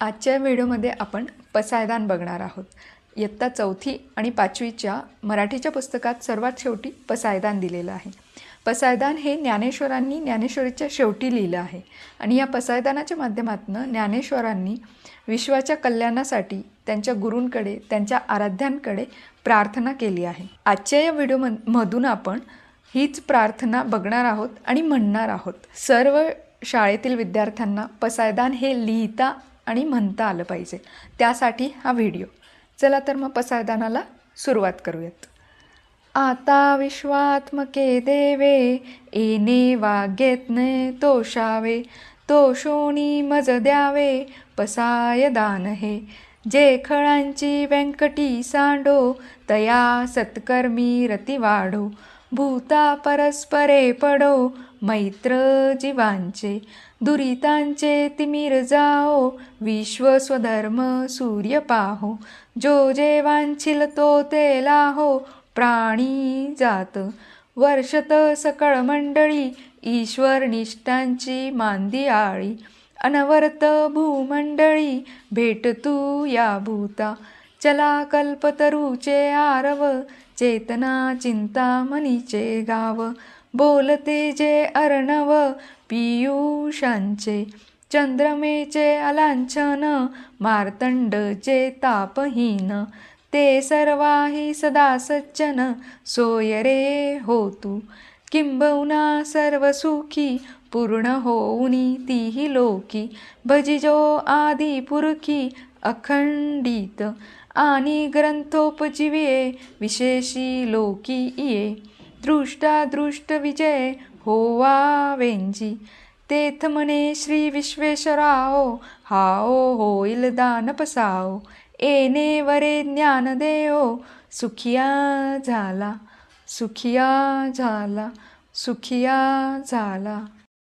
आजच्या व्हिडिओमध्ये आपण पसायदान बघणार आहोत. इयत्ता चौथी आणि पाचवीच्या मराठीच्या पुस्तकात सर्वात शेवटी पसायदान दिलेलं आहे. पसायदान हे ज्ञानेश्वरांनी ज्ञानेश्वरीच्या शेवटी लिहिलं आहे. आणि या पसायदानाच्या माध्यमातून ज्ञानेश्वरांनी विश्वाच्या कल्याणासाठी त्यांच्या गुरूंकडे त्यांच्या आराध्यांकडे प्रार्थना केली आहे. आजच्या या व्हिडिओ मधून आपण हीच प्रार्थना बघणार आहोत आणि म्हणणार आहोत. सर्व शाळेतील विद्यार्थ्यांना पसायदान हे लिहिता आणि म्हणता आलं पाहिजे. त्यासाठी हा व्हिडिओ. चला तर मग पसायदानाला सुरुवात करूयात. आता विश्वात्मके देवे येणे वाग्यत्ने तोषावे. तोषोणी मज द्यावे पसाय दान हे. जे खळांची व्यंकटी सांडो तया सत्कर्मी रती वाढो भूता परस्परे पडो मैत्र जीवांचे दुरितांचे तिमिर जाओ विश्व स्वधर्म सूर्य पाहो जो जे वांछिल तो ते लाहो प्राणी जात वर्षत सकळ मंडळी ईश्वर निष्ठांची मांदी आळी अनवर्त भूमंडळी भेट तू या भूता चला कल्पतरूचे आरव चेतना चिंतामणीचे गाव. बोलते जे अर्णव पियुषांचे चंद्रमेचे अलांछन मार्तंडचे तापहीन. ते सर्वाही सदा सच्चन सोयरे होतु किंबहुना सर्व सुखी पूर्ण होऊनी तीही लोकी. भजिजो आदि पुरखी अखंडित. आणि ग्रंथोपजीवे विशेषी लोकी इये. दृष्टा दृष्ट विजय होवा वेंजी तेथ म्हणे श्री विश्वेश्वराओ हाओ होईल दान पसाओ. वरे ज्ञान देओ सुखिया झाला सुखिया झाला सुखिया झाला.